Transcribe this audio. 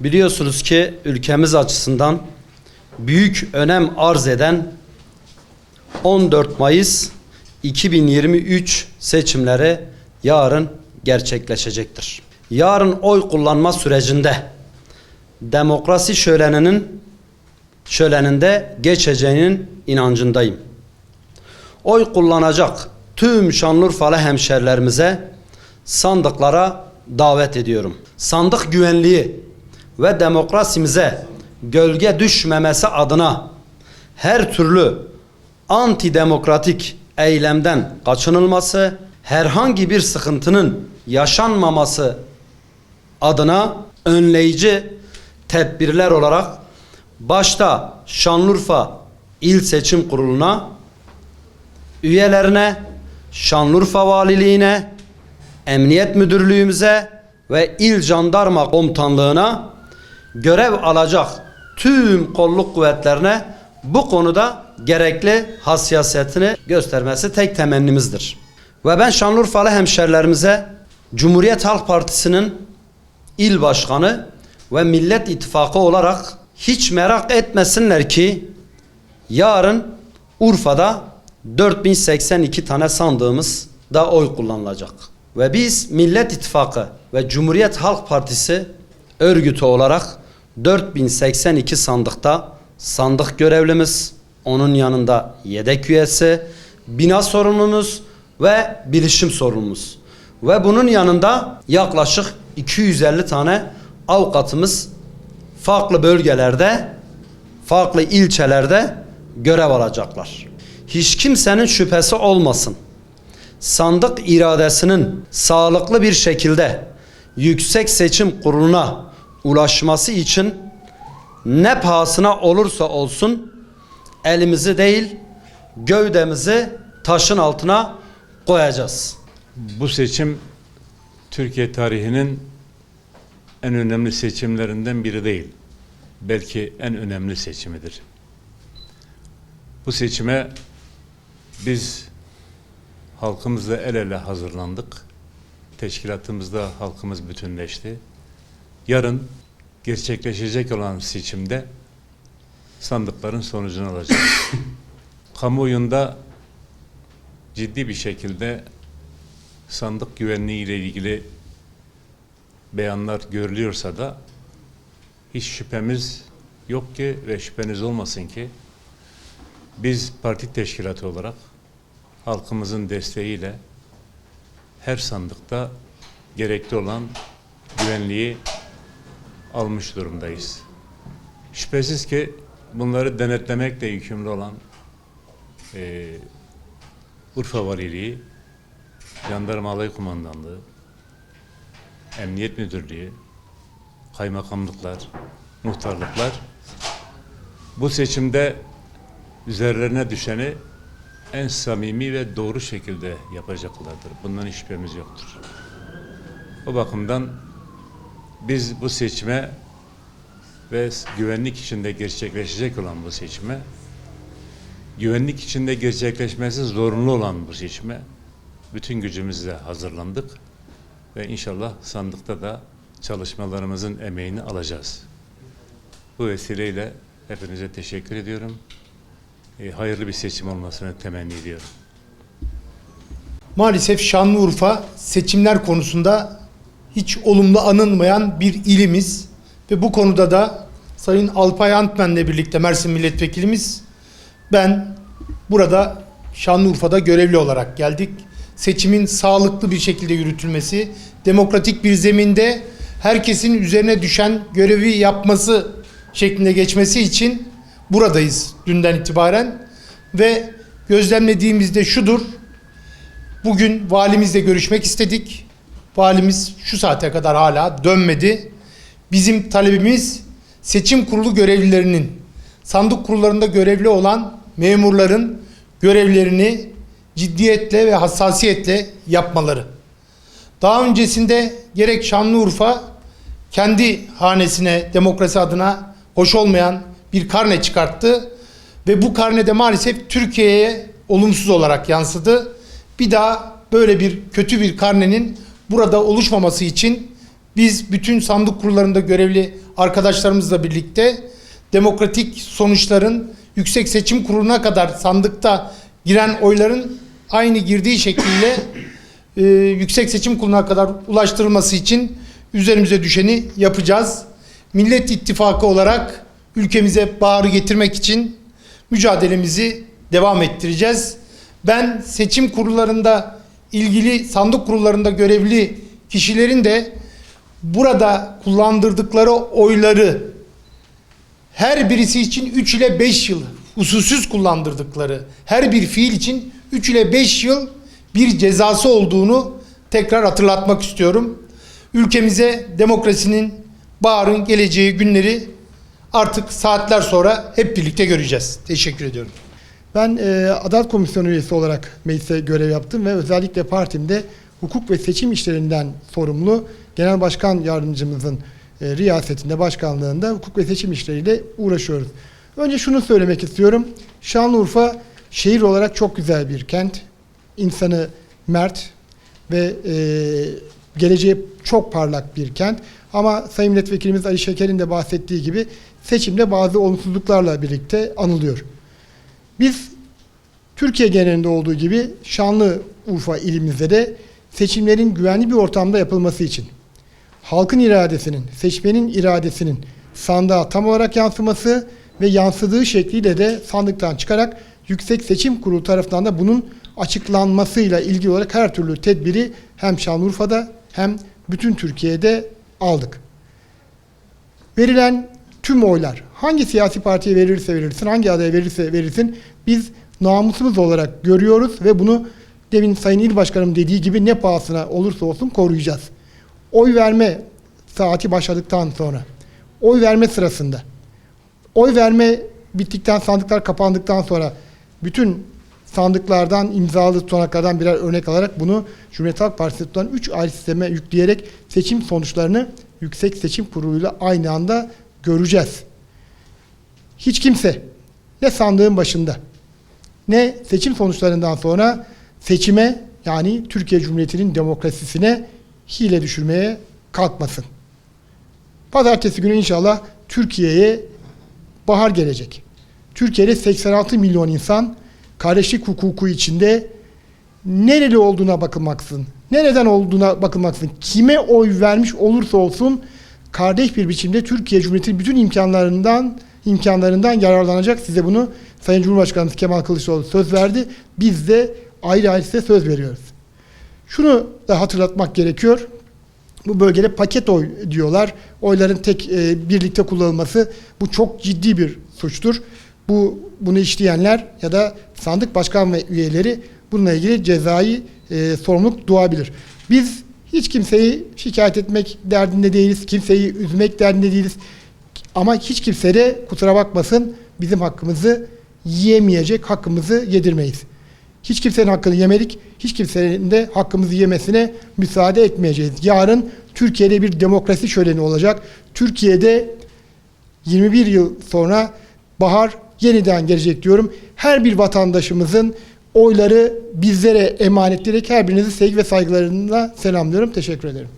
Biliyorsunuz ki ülkemiz açısından büyük önem arz eden 14 Mayıs 2023 seçimleri yarın gerçekleşecektir. Yarın oy kullanma sürecinde demokrasi şöleninin şöleninde geçeceğinin inancındayım. Oy kullanacak tüm Şanlıurfalı hemşerilerimize sandıklara davet ediyorum. Sandık güvenliği ve demokrasimize gölge düşmemesi adına her türlü antidemokratik eylemden kaçınılması, herhangi bir sıkıntının yaşanmaması adına önleyici tedbirler olarak başta Şanlıurfa İl Seçim Kurulu'na, üyelerine, Şanlıurfa Valiliğine, Emniyet Müdürlüğümüze ve İl Jandarma Komutanlığına görev alacak tüm kolluk kuvvetlerine bu konuda gerekli hassasiyetini göstermesi tek temennimizdir. Ve ben Şanlıurfalı hemşerilerimize Cumhuriyet Halk Partisi'nin il başkanı ve Millet İttifakı olarak hiç merak etmesinler ki yarın Urfa'da 4082 tane sandığımız da oy kullanılacak. Ve biz Millet İttifakı ve Cumhuriyet Halk Partisi örgütü olarak 4082 sandıkta sandık görevlimiz, onun yanında yedek üyesi, bina sorumlumuz ve bilişim sorumlumuz. Ve bunun yanında yaklaşık 250 tane avukatımız farklı bölgelerde, farklı ilçelerde görev alacaklar. Hiç kimsenin şüphesi olmasın. Sandık iradesinin sağlıklı bir şekilde Yüksek Seçim Kurulu'na ulaşması için ne pahasına olursa olsun elimizi değil gövdemizi taşın altına koyacağız. Bu seçim Türkiye tarihinin en önemli seçimlerinden biri değil. Belki en önemli seçimidir. Bu seçime biz halkımızla el ele hazırlandık. Teşkilatımızda halkımız bütünleşti. Yarın gerçekleşecek olan seçimde sandıkların sonucunu alacağız. Kamuoyunda ciddi bir şekilde sandık güvenliği ile ilgili beyanlar görülüyorsa da hiç şüphemiz yok ki ve şüpheniz olmasın ki biz parti teşkilatı olarak halkımızın desteğiyle her sandıkta gerekli olan güvenliği almış durumdayız. Şüphesiz ki bunları denetlemekle yükümlü olan eee Urfa Valiliği, Jandarma Alay Kumandanlığı, Emniyet Müdürlüğü, kaymakamlıklar, muhtarlıklar bu seçimde üzerlerine düşeni en samimi ve doğru şekilde yapacaklardır. Bundan hiç şüphemiz yoktur. O bakımdan biz bu seçime ve güvenlik içinde gerçekleşecek olan bu seçime güvenlik içinde gerçekleşmesi zorunlu olan bu seçime bütün gücümüzle hazırlandık ve inşallah sandıkta da çalışmalarımızın emeğini alacağız. Bu vesileyle hepinize teşekkür ediyorum. E, hayırlı bir seçim olmasını temenni ediyorum. Maalesef Şanlıurfa seçimler konusunda hiç olumlu anılmayan bir ilimiz ve bu konuda da Sayın Alpay Antmen'le birlikte Mersin Milletvekilimiz ben burada Şanlıurfa'da görevli olarak geldik. Seçimin sağlıklı bir şekilde yürütülmesi, demokratik bir zeminde herkesin üzerine düşen görevi yapması şeklinde geçmesi için buradayız dünden itibaren ve gözlemlediğimizde şudur. Bugün valimizle görüşmek istedik. Valimiz şu saate kadar hala dönmedi. Bizim talebimiz seçim kurulu görevlilerinin sandık kurullarında görevli olan memurların görevlerini ciddiyetle ve hassasiyetle yapmaları. Daha öncesinde gerek Şanlıurfa kendi hanesine demokrasi adına hoş olmayan bir karne çıkarttı ve bu karnede maalesef Türkiye'ye olumsuz olarak yansıdı. Bir daha böyle bir kötü bir karnenin burada oluşmaması için biz bütün sandık kurullarında görevli arkadaşlarımızla birlikte demokratik sonuçların Yüksek Seçim Kurulu'na kadar sandıkta giren oyların aynı girdiği şekilde e, Yüksek Seçim Kurulu'na kadar ulaştırılması için üzerimize düşeni yapacağız. Millet İttifakı olarak ülkemize baharı getirmek için mücadelemizi devam ettireceğiz. Ben seçim kurullarında ilgili sandık kurullarında görevli kişilerin de burada kullandırdıkları oyları her birisi için 3 ile 5 yıl usulsüz kullandırdıkları her bir fiil için 3 ile 5 yıl bir cezası olduğunu tekrar hatırlatmak istiyorum. Ülkemize demokrasinin, baharın geleceği günleri artık saatler sonra hep birlikte göreceğiz. Teşekkür ediyorum. Ben e, Adalet Komisyonu üyesi olarak meclise görev yaptım ve özellikle partimde hukuk ve seçim işlerinden sorumlu Genel Başkan Yardımcımızın e, riyasetinde, başkanlığında hukuk ve seçim işleriyle uğraşıyoruz. Önce şunu söylemek istiyorum. Şanlıurfa şehir olarak çok güzel bir kent. İnsanı mert ve e, geleceği çok parlak bir kent. Ama Sayın Milletvekilimiz Ali Şeker'in de bahsettiği gibi seçimde bazı olumsuzluklarla birlikte anılıyor. Biz Türkiye genelinde olduğu gibi Şanlıurfa ilimizde de seçimlerin güvenli bir ortamda yapılması için halkın iradesinin, seçmenin iradesinin sandığa tam olarak yansıması ve yansıdığı şekliyle de sandıktan çıkarak Yüksek Seçim Kurulu tarafından da bunun açıklanmasıyla ilgili olarak her türlü tedbiri hem Şanlıurfa'da hem bütün Türkiye'de aldık. Verilen tüm oylar hangi siyasi partiye verirse verirsin, hangi adaya verirse verirsin biz namusumuz olarak görüyoruz ve bunu demin Sayın İl Başkanım dediği gibi ne pahasına olursa olsun koruyacağız. Oy verme saati başladıktan sonra, oy verme sırasında, oy verme bittikten sandıklar kapandıktan sonra bütün sandıklardan imzalı tutanaklardan birer örnek alarak bunu Cumhuriyet Halk Partisi tutan 3 ayrı sisteme yükleyerek seçim sonuçlarını Yüksek Seçim Kurulu'yla aynı anda göreceğiz. Hiç kimse ne sandığın başında ne seçim sonuçlarından sonra seçime yani Türkiye Cumhuriyeti'nin demokrasisine hile düşürmeye kalkmasın. Pazartesi günü inşallah Türkiye'ye bahar gelecek. Türkiye'de 86 milyon insan kardeşlik hukuku içinde nereli olduğuna bakılmaksın, nereden olduğuna bakılmaksın, kime oy vermiş olursa olsun kardeş bir biçimde Türkiye Cumhuriyeti'nin bütün imkanlarından imkanlarından yararlanacak. Size bunu Sayın Cumhurbaşkanımız Kemal Kılıçdaroğlu söz verdi. Biz de ayrı ayrı size söz veriyoruz. Şunu da hatırlatmak gerekiyor. Bu bölgede paket oy diyorlar. Oyların tek e, birlikte kullanılması bu çok ciddi bir suçtur. Bu bunu işleyenler ya da sandık başkan ve üyeleri bununla ilgili cezai e, sorumluluk doğabilir. Biz hiç kimseyi şikayet etmek derdinde değiliz. Kimseyi üzmek derdinde değiliz. Ama hiç kimse de kusura bakmasın bizim hakkımızı yiyemeyecek, hakkımızı yedirmeyiz. Hiç kimsenin hakkını yemedik, hiç kimsenin de hakkımızı yemesine müsaade etmeyeceğiz. Yarın Türkiye'de bir demokrasi şöleni olacak. Türkiye'de 21 yıl sonra bahar yeniden gelecek diyorum. Her bir vatandaşımızın oyları bizlere emanet ederek her birinizi sevgi ve saygılarımla selamlıyorum. Teşekkür ederim.